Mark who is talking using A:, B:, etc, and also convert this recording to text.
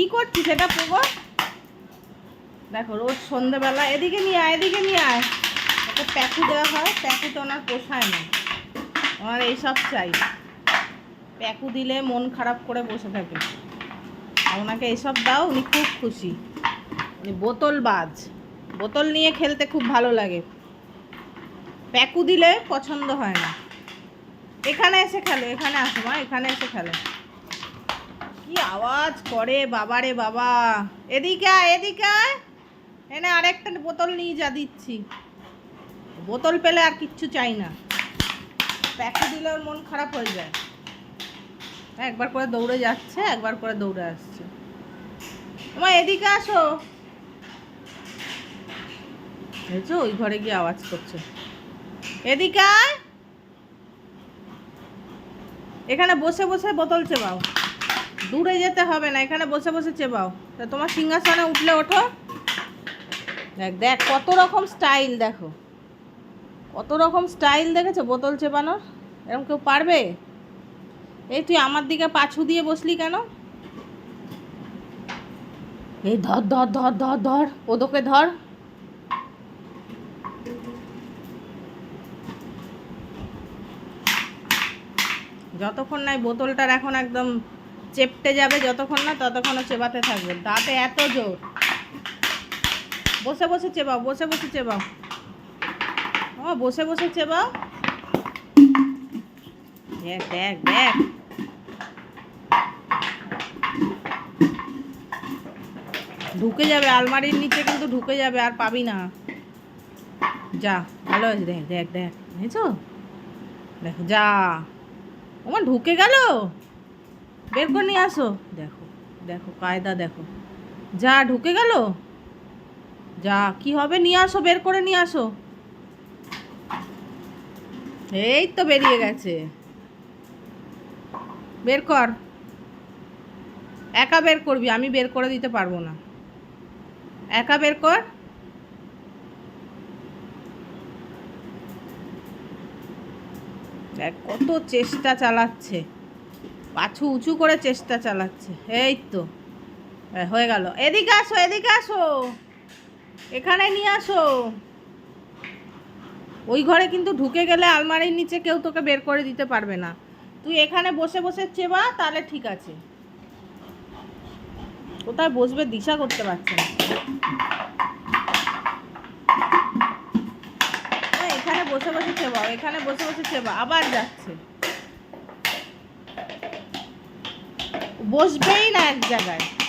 A: কি করছিস এটা পোগো দেখো, রোজ সন্ধেবেলা, এদিকে নিয়ে আয়, এদিকে নিয়ে আয়। ওকে প্যাকু দেওয়া হয় প্যাকুতে ওনার পোষায় না। ওনার এইসব চাই। প্যাকু দিলে মন খারাপ করে বসে থাকে। ওনাকে এইসব দাও, উনি খুব খুশি। উনি বোতল বাজ। বোতল নিয়ে খেলতে খুব ভালো লাগে। প্যাকু দিলে পছন্দ হয় না। এখানে এসে খেলো, এখানে আসো মা, এখানে এসে খেলো। আওয়াজ করে বাবারে বাবা। এদিকে এদিকে এনে আরেকটা বোতল নিয়ে যা দিচ্ছি। বোতল পেলে আর কিচ্ছু চাই না। প্যাকে দিলে ওর মন খারাপ হয়ে যায়। একবার করে দৌড়ে যাচ্ছে, একবার করে দৌড়ে আসছে। তোমার এদিকে আসো। দেখছ, ওই ঘরে গিয়ে আওয়াজ করছে। এদিকে আয়। এখানে বসে বসে বোতল চেবাও। দূরে যেতে হবে না, এখানে বসে বসে চেবাও। তা তোমার সিংহাসনে উঠলে ওঠো। দেখ দেখ, কত রকম স্টাইল দেখো। কত রকম স্টাইল দেখেছ বোতল চেপানোর এরকম কেউ পারবে? এই তুই আমার দিকে পাছু দিয়ে বসলি কেন? এই ধর ধর ধর ধর ধর, ওদোকে ধর। যতক্ষণ নাই বোতলটার এখন একদম চেপটে যাবে যতক্ষণ না ততক্ষণও চেবাতে থাকবে। দাঁতে এত জোর। বসে বসে চেবাও, বসে বসে চেবাও। ও, বসে বসে চেবাও। দেখ দেখ দেখ। ঢুকে যাবে, আলমারির নিচে কিন্তু ঢুকে যাবে, আর পাবি না। যা, ভালো আছে দেখ দেখ দেখ। বুঝেছ দেখ, যা। ওমা, ঢুকে গেল? বের করে নিয়ে আসো। দেখো দেখো, কায়দা দেখো। যা ঢুকে গেল, যা, কি হবে? নিয়ে আসো, বের করে নিয়ে আসো। এই তো বেরিয়ে গেছে। বের কর। একা বের করবি, আমি বের করে দিতে পারব না। একা বের কর। কত চেষ্টা চালাচ্ছে। পাছু উঁচু করে চেষ্টা চালাচ্ছে। এই তো। হ্যাঁ, হয়ে গেল। এদিকে আসো এদিকে আসো। এখানে নিয়ে আসো। ওই ঘরে কিন্তু ঢুকে গেলে আলমারির নিচে কেউ তোকে বের করে দিতে পারবে না। তুই এখানে বসে বসে চেবা তাহলে ঠিক আছে। কোথায় বসবে দিশা করতে পারছে না। এখানে বসে বসে চেবাও এখানে বসে বসে চেবা আবার যাচ্ছে। বসবেই না এক জায়গায়।